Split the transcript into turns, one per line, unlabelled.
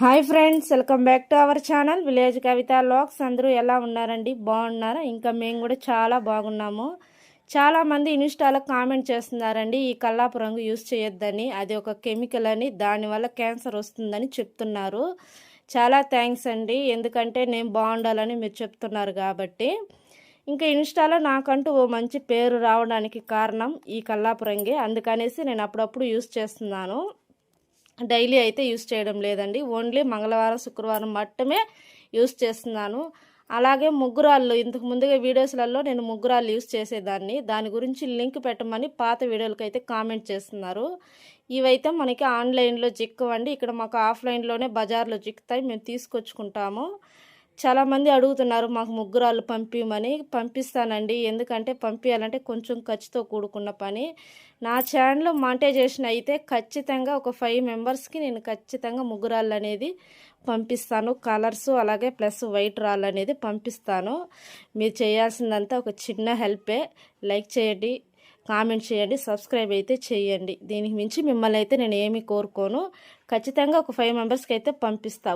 Hi friends welcome back to our channel. Village Kavitha lakhs అందరూ ఎలా ఉన్నారండి? బాగున్నారా? ఇంకా మేము కూడా చాలా బాగున్నాము. చాలామంది ఇన్స్టాలో కామెంట్ చేస్తున్నారండి ఈ కల్లాపు రంగు యూస్ చేయొద్దని. అది ఒక కెమికల్ అని దానివల్ల క్యాన్సర్ వస్తుందని చెప్తున్నారు. చాలా థ్యాంక్స్ అండి. ఎందుకంటే నేను బాగుండాలని మీరు చెప్తున్నారు కాబట్టి. ఇంకా ఇన్స్టాలో నాకంటూ ఓ మంచి పేరు రావడానికి కారణం ఈ కల్లాపు రంగే. అందుకనేసి నేను అప్పుడప్పుడు యూస్ చేస్తున్నాను. డైలీ అయితే యూస్ చేయడం లేదండి. ఓన్లీ మంగళవారం శుక్రవారం మట్టమే యూస్ చేస్తున్నాను. అలాగే ముగ్గురాళ్ళు ఇంతకు ముందుగా వీడియోస్లలో నేను ముగ్గురాళ్ళు యూస్ చేసేదాన్ని. దాని గురించి లింక్ పెట్టమని పాత వీడియోలకి అయితే కామెంట్ చేస్తున్నారు. ఇవైతే మనకి ఆన్లైన్లో చిక్కవండి ఇక్కడ మాకు ఆఫ్లైన్లోనే బజార్లో చిక్కుతాయి మేము తీసుకొచ్చుకుంటాము. చాలామంది అడుగుతున్నారు మాకు ముగ్గురాలు పంపించమని పంపిస్తానండి. ఎందుకంటే పంపించాలంటే కొంచెం ఖర్చుతో కూడుకున్న పని. నా ఛానల్ మాంటైజేషన్ అయితే ఖచ్చితంగా ఒక ఫైవ్ మెంబర్స్కి నేను ఖచ్చితంగా ముగ్గురాళ్ళు అనేది పంపిస్తాను. కలర్స్ అలాగే ప్లస్ వైట్ రాళ్ళు అనేది పంపిస్తాను. మీరు చేయాల్సిందంతా ఒక చిన్న హెల్పే. లైక్ చేయండి కామెంట్ చేయండి సబ్స్క్రైబ్ అయితే చేయండి. దీనికి మించి మిమ్మల్ని అయితే నేను ఏమి కోరుకోను. ఖచ్చితంగా ఒక ఫైవ్ మెంబర్స్కి అయితే పంపిస్తాను